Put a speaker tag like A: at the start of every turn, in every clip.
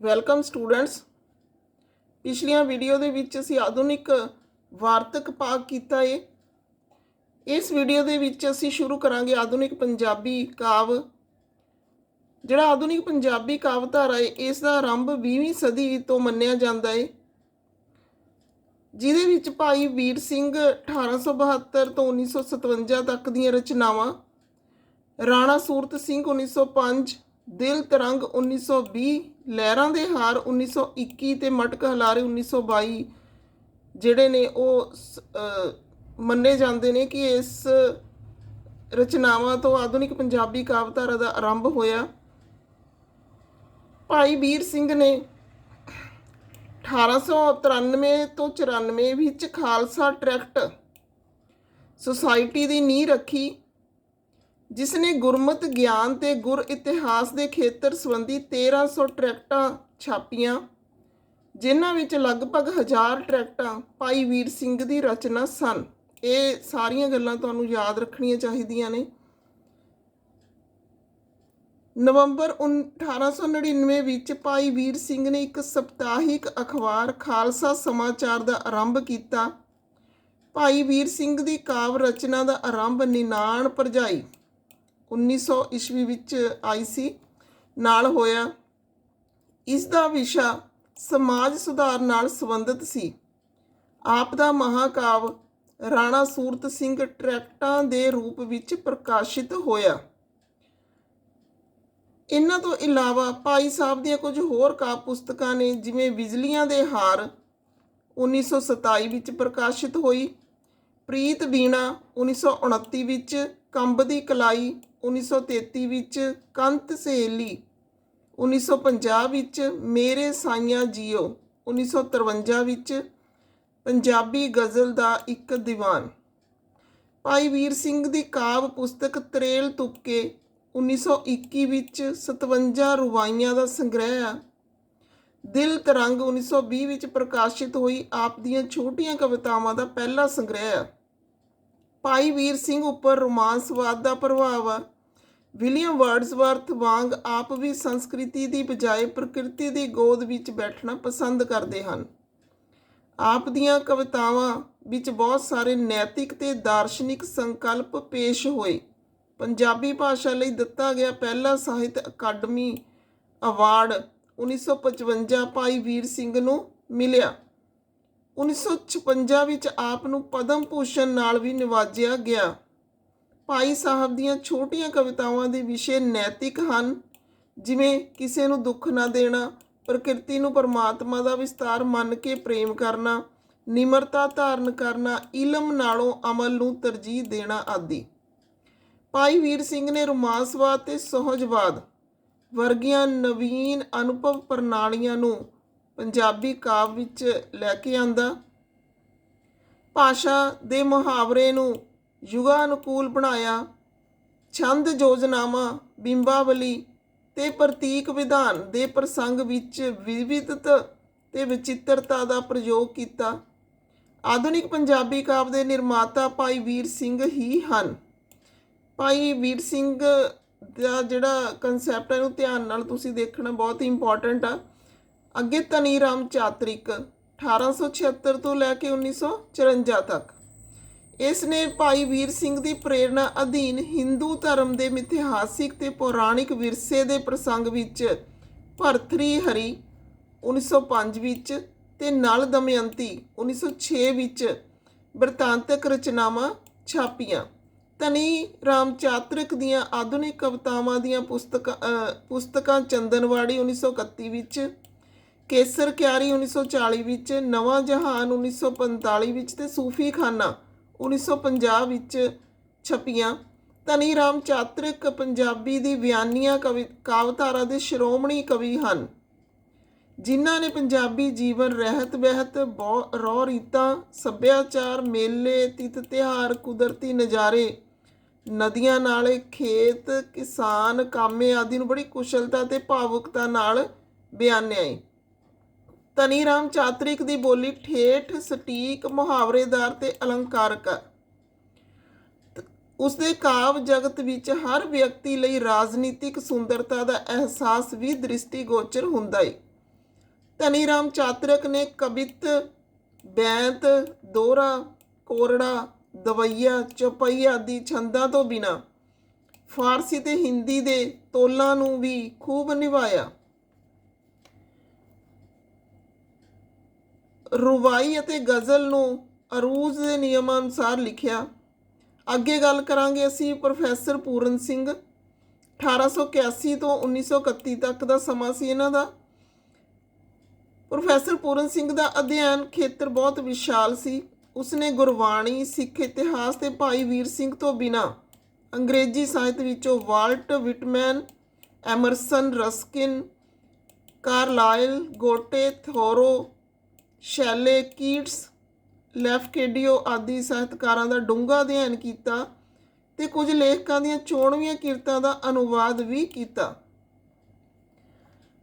A: Welcome students. ਪਿਛਲੀਆਂ video ਦੇ ਵਿੱਚ ਅਸੀਂ ਆਧੁਨਿਕ ਵਾਰਤਕ ਭਾਗ ਕੀਤਾ ਏ। ਇਸ ਵੀਡੀਓ ਦੇ ਵਿੱਚ ਅਸੀਂ ਸ਼ੁਰੂ ਕਰਾਂਗੇ ਆਧੁਨਿਕ ਪੰਜਾਬੀ ਕਾਵ। ਜਿਹੜਾ ਆਧੁਨਿਕ ਪੰਜਾਬੀ ਕਾਵਧਾਰਾ ਏ ਇਸ ਦਾ ਆਰੰਭ 20ਵੀਂ ਸਦੀ ਤੋਂ ਮੰਨਿਆ ਜਾਂਦਾ ਏ। ਜਿਹਦੇ ਵਿੱਚ ਭਾਈ ਵੀਰ ਸਿੰਘ 1872 ਤੋਂ 1957 ਤੱਕ ਦੀਆਂ ਰਚਨਾਵਾਂ, ਰਾਣਾ ਸੂਰਤ ਸਿੰਘ 1905 ਦਿਲ ਤਰੰਗ 1920 ਲਹਿਰਾਂ ਦੇ ਹਾਰ 1921 ਤੇ ਮਟਕ ਹਲਾਰੇ 1922 ਜਿਹੜੇ ਨੇ ਉਹ ਸ- ਮੰਨੇ ਜਾਂਦੇ ਨੇ ਕਿ ਇਸ ਰਚਨਾਵਾਂ ਤੋਂ ਆਧੁਨਿਕ ਪੰਜਾਬੀ ਕਾਵਿਧਾਰਾ ਦਾ ਆਰੰਭ ਹੋਇਆ। ਭਾਈ ਵੀਰ ਸਿੰਘ ਨੇ 1893 ਤੋਂ 94 ਵਿੱਚ ਖਾਲਸਾ ਟਰੈਕਟ ਸੁਸਾਇਟੀ ਦੀ ਨੀਂਹ ਰੱਖੀ। ਜਿਸ ਨੇ ਗੁਰਮਤ ਗਿਆਨ ਤੇ ਗੁਰ ਇਤਿਹਾਸ ਦੇ ਖੇਤਰ ਸੰਬੰਧੀ 1300 ਟਰੈਕਟਾਂ ਛਾਪੀਆਂ, ਜਿਨ੍ਹਾਂ ਵਿੱਚ ਲਗਭਗ 1000 ਟਰੈਕਟਾਂ ਭਾਈ ਵੀਰ ਸਿੰਘ ਦੀ ਰਚਨਾ ਸਨ। ਇਹ ਸਾਰੀਆਂ ਗੱਲਾਂ ਤੁਹਾਨੂੰ ਯਾਦ ਰੱਖਣੀਆਂ ਚਾਹੀਦੀਆਂ ਨੇ। ਨਵੰਬਰ ਉਨ- 1899 ਵਿੱਚ ਭਾਈ ਵੀਰ ਸਿੰਘ ਨੇ ਇੱਕ ਸਪਤਾਹਿਕ ਅਖਬਾਰ ਖਾਲਸਾ ਸਮਾਚਾਰ ਦਾ ਆਰੰਭ ਕੀਤਾ। ਭਾਈ ਵੀਰ ਸਿੰਘ ਦੀ ਕਾਵ ਰਚਨਾ ਦਾ ਆਰੰਭ ਨਿਨਾਣ ਭਰਜਾਈ 1900 ਈਸਵੀ ਵਿੱਚ ਆਈ ਸੀ। ਨਾਲ ਹੋਇਆ। ਇਸ ਦਾ ਵਿਸ਼ਾ ਸਮਾਜ ਸੁਧਾਰ ਨਾਲ ਸੰਬੰਧਿਤ ਸੀ। ਆਪ ਦਾ ਮਹਾਕਾਵ ਰਾਣਾ ਸੂਰਤ ਸਿੰਘ ਟਰੈਕਟਾਂ ਦੇ ਰੂਪ ਵਿੱਚ ਪ੍ਰਕਾਸ਼ਿਤ ਹੋਇਆ। ਇਹਨਾਂ ਤੋਂ ਇਲਾਵਾ ਭਾਈ ਸਾਹਿਬ ਦੀਆਂ ਕੁਝ ਹੋਰ ਕਾਵ ਪੁਸਤਕਾਂ ਨੇ, ਜਿਵੇਂ ਬਿਜਲੀਆਂ ਦੇ ਹਾਰ 1927 ਵਿੱਚ ਪ੍ਰਕਾਸ਼ਿਤ ਹੋਈ, ਪ੍ਰੀਤ ਵੀਣਾ 1929 ਵਿੱਚ, ਕੰਬ ਦੀ ਕਲਾਈ 1933 ਵਿੱਚ ਕੰਤ ਸਹੇਲੀ 1950 ਵਿੱਚ ਮੇਰੇ ਸਾਈਆਂ ਜੀਓ 1953 ਵਿੱਚ ਪੰਜਾਬੀ ਗਜ਼ਲ ਦਾ ਇੱਕ ਦੀਵਾਨ। ਭਾਈ ਵੀਰ ਸਿੰਘ ਦੀ ਕਾਵ ਪੁਸਤਕ ਤਰੇਲ ਤੁਪਕੇ 1921 ਵਿੱਚ 57 ਰੁਵਾਈਆਂ ਦਾ ਸੰਗ੍ਰਹਿ ਆ। ਦਿਲ ਤਰੰਗ 1920 ਵਿੱਚ ਪ੍ਰਕਾਸ਼ਿਤ ਹੋਈ ਆਪ ਦੀਆਂ ਛੋਟੀਆਂ ਕਵਿਤਾਵਾਂ ਦਾ ਪਹਿਲਾ ਸੰਗ੍ਰਹਿ ਆ। ਭਾਈ ਵੀਰ ਸਿੰਘ ਉੱਪਰ ਰੋਮਾਂਸਵਾਦ ਦਾ ਪ੍ਰਭਾਵ ਆ। ਵਿਲੀਅਮ ਵਰਡਸਵਰਥ ਵਾਂਗ ਆਪ ਵੀ ਸੰਸਕ੍ਰਿਤੀ ਦੀ ਬਜਾਏ ਪ੍ਰਕਿਰਤੀ ਦੀ ਗੋਦ ਵਿੱਚ ਬੈਠਣਾ ਪਸੰਦ ਕਰਦੇ ਹਨ। ਆਪ ਦੀਆਂ ਕਵਿਤਾਵਾਂ ਵਿੱਚ ਬਹੁਤ ਸਾਰੇ ਨੈਤਿਕ ਤੇ ਦਾਰਸ਼ਨਿਕ ਸੰਕਲਪ ਪੇਸ਼ ਹੋਏ। ਪੰਜਾਬੀ ਭਾਸ਼ਾ ਲਈ ਦਿੱਤਾ ਗਿਆ ਪਹਿਲਾ ਸਾਹਿਤ ਅਕਾਡਮੀ ਅਵਾਰਡ 1955 ਭਾਈ ਵੀਰ ਸਿੰਘ ਨੂੰ ਮਿਲਿਆ। 1956 ਵਿੱਚ ਆਪ ਨੂੰ ਪਦਮ ਭੂਸ਼ਣ ਨਾਲ ਵੀ ਨਿਵਾਜਿਆ ਗਿਆ। ਭਾਈ ਸਾਹਿਬ ਦੀਆਂ ਛੋਟੀਆਂ ਕਵਿਤਾਵਾਂ ਦੇ ਵਿਸ਼ੇ ਨੈਤਿਕ ਹਨ। ਜਿਵੇਂ ਕਿਸੇ ਨੂੰ ਦੁੱਖ ਨਾ ਦੇਣਾ, ਪ੍ਰਕਿਰਤੀ ਨੂੰ ਪਰਮਾਤਮਾ ਦਾ ਵਿਸਤਾਰ ਮੰਨ ਕੇ ਪ੍ਰੇਮ ਕਰਨਾ, ਨਿਮਰਤਾ ਧਾਰਨ ਕਰਨਾ, ਇਲਮ ਨਾਲੋਂ ਅਮਲ ਨੂੰ ਤਰਜੀਹ ਦੇਣਾ ਆਦਿ। ਭਾਈ ਵੀਰ ਸਿੰਘ ਨੇ ਰੋਮਾਂਸਵਾਦ ਤੇ ਸਹਜਵਾਦ ਵਰਗੀਆਂ ਨਵੀਨ ਅਨੁਭਵ ਪ੍ਰਣਾਲੀਆਂ ਨੂੰ ਪੰਜਾਬੀ ਕਾਵਿ ਵਿੱਚ ਲੈ ਕੇ ਆਂਦਾ। ਭਾਸ਼ਾ ਦੇ ਮੁਹਾਵਰੇ ਨੂੰ ਯੁਗਾ ਅਨੁਕੂਲ ਬਣਾਇਆ। ਛੰਦ ਯੋਜਨਾਵਾਂ, ਬਿੰਬਾਵਲੀ ਤੇ ਪ੍ਰਤੀਕ ਵਿਧਾਨ ਦੇ ਪ੍ਰਸੰਗ ਵਿੱਚ ਵਿਵਿਧਤਾ ਤੇ ਵਿਚਿੱਤਰਤਾ ਦਾ ਪ੍ਰਯੋਗ ਕੀਤਾ। ਆਧੁਨਿਕ ਪੰਜਾਬੀ ਕਾਵਿ ਦੇ ਨਿਰਮਾਤਾ ਭਾਈ ਵੀਰ ਸਿੰਘ ਹੀ ਹਨ। ਭਾਈ ਵੀਰ ਸਿੰਘ ਦਾ ਜਿਹੜਾ ਕਨਸੈਪਟ ਹੈ, ਇਹਨੂੰ ਧਿਆਨ ਨਾਲ ਤੁਸੀਂ ਦੇਖਣਾ ਬਹੁਤ ਹੀ ਇੰਪੋਰਟੈਂਟ ਆ। ਅੱਗੇ ਤਨੀ ਰਾਮ ਚਾਤਰਿਕ 1876 ਤੋਂ ਲੈ ਕੇ 1954 ਤੱਕ। ਇਸ ਨੇ ਭਾਈ ਵੀਰ ਸਿੰਘ ਦੀ ਪ੍ਰੇਰਣਾ ਅਧੀਨ ਹਿੰਦੂ ਧਰਮ ਦੇ ਮਿਥਿਹਾਸਿਕ ਤੇ ਪੌਰਾਣਿਕ ਵਿਰਸੇ ਦੇ ਪ੍ਰਸੰਗ ਵਿੱਚ ਭਰਥਰੀ ਹਰੀ 1905 ਵਿੱਚ ਤੇ ਨਲ ਦਮਯੰਤੀ 1906 ਵਿੱਚ ਬਰਤਾਂਤਕ ਰਚਨਾਵਾਂ ਛਾਪੀਆਂ। ਤਨੀ ਰਾਮ ਚਾਤਰਿਕ ਦੀਆਂ ਆਧੁਨਿਕ ਕਵਿਤਾਵਾਂ ਦੀਆਂ ਪੁਸਤਕਾਂ ਪੁਸਤਕਾਂ ਚੰਦਨਵਾੜੀ 1931 ਵਿੱਚ, ਕੇਸਰ ਕਿਆਰੀ 1940 ਵਿੱਚ, ਨਵਾਂ ਜਹਾਨ 1945 ਵਿੱਚ ਤੇ ਸੂਫੀ ਖਾਨਾ 1950 ਵਿੱਚ ਛਪੀਆਂ। ਧਨੀ ਰਾਮ ਚਾਤਰਿਕ ਪੰਜਾਬੀ ਦੀ ਬਿਆਨੀਆਂ ਕਵੀ ਕਾਵਧਾਰਾ ਦੇ ਸ਼੍ਰੋਮਣੀ ਕਵੀ ਹਨ, ਜਿਨ੍ਹਾਂ ਨੇ ਪੰਜਾਬੀ ਜੀਵਨ ਰਹਿਤ ਬਹਿਤ ਬਹੁ- ਰੌ ਰੀਤਾਂ, ਸੱਭਿਆਚਾਰ, ਮੇਲੇ ਤਿਤ ਤਿਉਹਾਰ, ਕੁਦਰਤੀ ਨਜ਼ਾਰੇ, ਨਦੀਆਂ ਨਾਲੇ ਖੇਤ, ਕਿਸਾਨ, ਕਾਮੇ ਆਦਿ ਨੂੰ ਬੜੀ ਕੁਸ਼ਲਤਾ ਤੇ ਭਾਵੁਕਤਾ ਨਾਲ ਬਿਆਨਿਆ ਹੈ ਤਨੀ ਰਾਮ ਚਾਤਰਿਕ ਦੀ ਬੋਲੀ ਠੇਠ, ਸਟੀਕ, ਮੁਹਾਵਰੇਦਾਰ ਤੇ ਅਲੰਕਾਰਕ। ਹੈ ਉਸ ਦੇ ਕਾਵ ਜਗਤ ਵਿੱਚ ਹਰ ਵਿਅਕਤੀ ਲਈ ਰਾਜਨੀਤਿਕ ਸੁੰਦਰਤਾ ਦਾ ਅਹਿਸਾਸ ਵੀ ਦ੍ਰਿਸ਼ਟੀਗੋਚਰ ਹੁੰਦਾ ਹੈ ਧਨੀ ਰਾਮ ਚਾਤਰਕ ਨੇ ਕਵਿਤ, ਬੈਂਤ ਦੋਹਰਾ ਕੋਰੜਾ, ਦਵਈਆ ਚੌਪਈ ਦੀ ਛੰਦਾਂ ਤੋਂ ਬਿਨਾ ਫਾਰਸੀ ਤੇ ਹਿੰਦੀ ਦੇ ਤੋਲਾਂ ਨੂੰ ਵੀ ਖੂਬ ਨਿਭਾਇਆ। ਰੁਵਾਈ ਅਤੇ ਗਜ਼ਲ ਨੂੰ ਅਰੂਜ਼ ਦੇ ਨਿਯਮਾਂ ਅਨੁਸਾਰ ਲਿਖਿਆ। ਅੱਗੇ ਗੱਲ ਕਰਾਂਗੇ ਅਸੀਂ ਪ੍ਰੋਫੈਸਰ ਪੂਰਨ ਸਿੰਘ। 1881 ਤੋਂ 1931 ਤੱਕ ਦਾ ਸਮਾਂ ਸੀ ਇਹਨਾਂ ਦਾ। ਪ੍ਰੋਫੈਸਰ ਪੂਰਨ ਸਿੰਘ ਦਾ ਅਧਿਐਨ ਖੇਤਰ ਬਹੁਤ ਵਿਸ਼ਾਲ ਸੀ। ਉਸਨੇ ਗੁਰਬਾਣੀ, ਸਿੱਖ ਇਤਿਹਾਸ ਤੇ ਭਾਈ ਵੀਰ ਸਿੰਘ ਤੋਂ ਬਿਨਾ ਅੰਗਰੇਜ਼ੀ ਸਾਹਿਤ ਵਿੱਚੋਂ Walt Whitman, Emerson, Ruskin Carlyle Goethe, Thoreau Shelley, Keats, Lafcadio ਆਦਿ ਸਾਹਿਤਕਾਰਾਂ ਦਾ ਡੂੰਘਾ ਅਧਿਐਨ ਕੀਤਾ ਤੇ ਕੁਝ ਲੇਖਕਾਂ ਦੀਆਂ ਚੋਣਵੀਆਂ ਕਿਰਤਾਂ ਦਾ ਅਨੁਵਾਦ ਵੀ ਕੀਤਾ।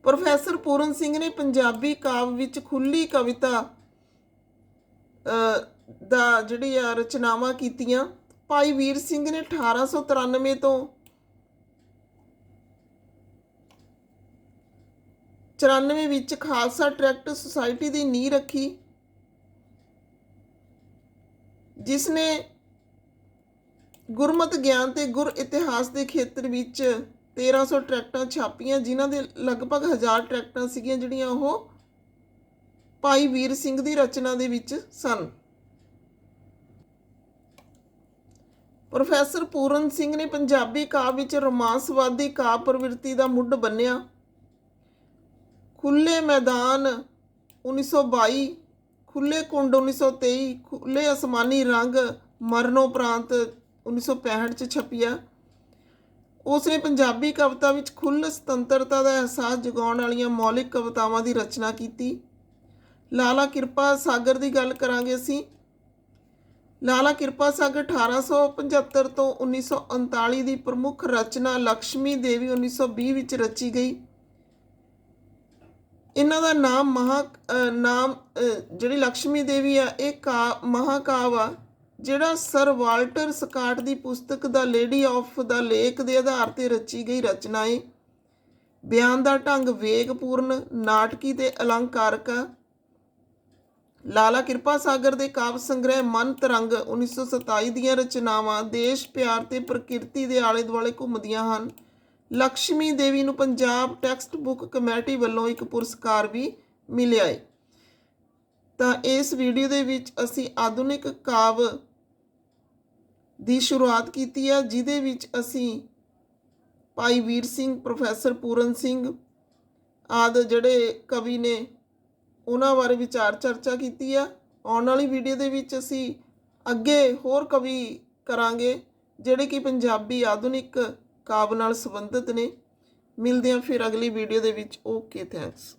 A: ਪ੍ਰੋਫੈਸਰ ਪੂਰਨ ਸਿੰਘ ਨੇ ਪੰਜਾਬੀ ਕਾਵਿ ਵਿੱਚ ਖੁੱਲੀ ਕਵਿਤਾ ਦਾ ਜਿਹੜੀ ਆ ਰਚਨਾਵਾਂ ਕੀਤੀਆਂ। ਭਾਈ ਵੀਰ ਸਿੰਘ ਨੇ 1893 ਤੋਂ 94 ਵਿੱਚ ਖਾਲਸਾ ਟਰੈਕਟ ਸੁਸਾਇਟੀ ਦੀ ਨੀਂਹ ਰੱਖੀ ਜਿਸ ਨੇ ਗੁਰਮਤ ਗਿਆਨ ਤੇ ਗੁਰ ਇਤਿਹਾਸ ਦੇ ਖੇਤਰ ਵਿੱਚ 1300 ਟਰੈਕਟਾਂ ਛਾਪੀਆਂ, ਜਿਨ੍ਹਾਂ ਦੇ ਲਗਭਗ 1000 ਟਰੈਕਟਾਂ ਸੀਗੀਆਂ, ਜਿਹੜੀਆਂ ਉਹ ਭਾਈ ਵੀਰ ਸਿੰਘ ਦੀ ਰਚਨਾ ਦੇ ਵਿੱਚ ਸਨ। ਪ੍ਰੋਫੈਸਰ ਪੂਰਨ ਸਿੰਘ ਨੇ ਪੰਜਾਬੀ ਕਾਵਿ ਵਿੱਚ ਰੋਮਾਂਸਵਾਦੀ ਕਾਵਿ ਪ੍ਰਵਿਰਤੀ ਦਾ ਮੁੱਢ ਬੰਨਿਆ। ਖੁੱਲੇ ਮੈਦਾਨ 1922 ਖੁੱਲੇ ਕੁੰਡ 1923 ਖੁੱਲੇ ਅਸਮਾਨੀ ਰੰਗ ਮਰਨੋਪਰਾਂਤ 1965 ਚ ਛਪਿਆ। ਉਸ ਨੇ ਪੰਜਾਬੀ ਕਵਿਤਾ ਵਿੱਚ ਖੁੱਲ੍ਹ ਸੁਤੰਤਰਤਾ ਦਾ ਅਹਿਸਾਸ ਜਗਾਉਣ ਵਾਲੀਆਂ ਮੌਲਿਕ ਕਵਿਤਾਵਾਂ ਦੀ ਰਚਨਾ ਕੀਤੀ। ਲਾਲਾ ਕਿਰਪਾ ਸਾਗਰ ਦੀ ਗੱਲ ਕਰਾਂਗੇ ਅਸੀਂ। ਲਾਲਾ ਕਿਰਪਾ ਸਾਗਰ 1875 ਤੋਂ 1939 ਦੀ ਪ੍ਰਮੁੱਖ ਰਚਨਾ ਲక్ష్ਮੀ ਦੇਵੀ 1920 ਵਿੱਚ ਰਚੀ ਗਈ। ਇਹਨਾਂ ਦਾ ਨਾਮ ਮਹਾ ਨਾਮ ਜਿਹੜੀ ਲక్ష్ਮੀ ਦੇਵੀ ਆ, ਇਹ ਕਾ, ਮਹਾਕਾਵ ਆ, ਜਿਹੜਾ ਸਰ ਵਾਲਟਰ ਸਕਾਟ ਦੀ ਪੁਸਤਕ ਦਾ ਲੇਡੀ ਆਫ ਦਾ ਲੇਕ ਦੇ ਆਧਾਰ ਤੇ ਰਚੀ ਗਈ ਰਚਨਾ ਹੈ ਬਿਆਨ ਦਾ ਢੰਗ ਵੇਗਪੂਰਨ, ਨਾਟਕੀ ਤੇ ਅਲੰਕਾਰਕ ਆ। ਲਾਲਾ ਕਿਰਪਾ ਸਾਗਰ ਦੇ ਕਾਵਿ ਸੰਗ੍ਰਹਿ ਮਨ ਤਰੰਗ 1927 ਦੀਆਂ ਰਚਨਾਵਾਂ ਦੇਸ਼ ਪਿਆਰ ਤੇ ਪ੍ਰਕਿਰਤੀ ਦੇ ਆਲੇ ਦੁਆਲੇ ਘੁੰਮਦੀਆਂ ਹਨ। ਲక్ష్ਮੀ ਦੇਵੀ ਨੂੰ ਪੰਜਾਬ ਟੈਕਸਟ ਬੁੱਕ ਕਮੇਟੀ ਵੱਲੋਂ ਇੱਕ ਪੁਰਸਕਾਰ ਵੀ ਮਿਲਿਆ ਹੈ ਤਾਂ ਇਸ ਵੀਡੀਓ ਦੇ ਵਿੱਚ ਅਸੀਂ ਆਧੁਨਿਕ ਕਾਵ ਦੀ ਸ਼ੁਰੂਆਤ ਕੀਤੀ ਹੈ ਜਿਹਦੇ ਵਿੱਚ ਅਸੀਂ ਭਾਈ ਵੀਰ ਸਿੰਘ, ਪ੍ਰੋਫੈਸਰ ਪੂਰਨ ਸਿੰਘ ਆਦਿ ਜਿਹੜੇ ਕਵੀ ਨੇ, ਉਹਨਾਂ ਬਾਰੇ ਵਿਚਾਰ ਚਰਚਾ ਕੀਤੀ ਆ। ਆਉਣ ਵਾਲੀ ਵੀਡੀਓ ਦੇ ਵਿੱਚ ਅਸੀਂ ਅੱਗੇ ਹੋਰ ਕਵੀ ਕਰਾਂਗੇ, ਜਿਹੜੇ ਕਿ ਪੰਜਾਬੀ ਆਧੁਨਿਕ ਕਾਵ ਨਾਲ ਸੰਬੰਧਿਤ ਨੇ। ਮਿਲਦੇ ਹਾਂ ਫਿਰ ਅਗਲੀ ਵੀਡੀਓ ਦੇ ਵਿੱਚ। Okay thanks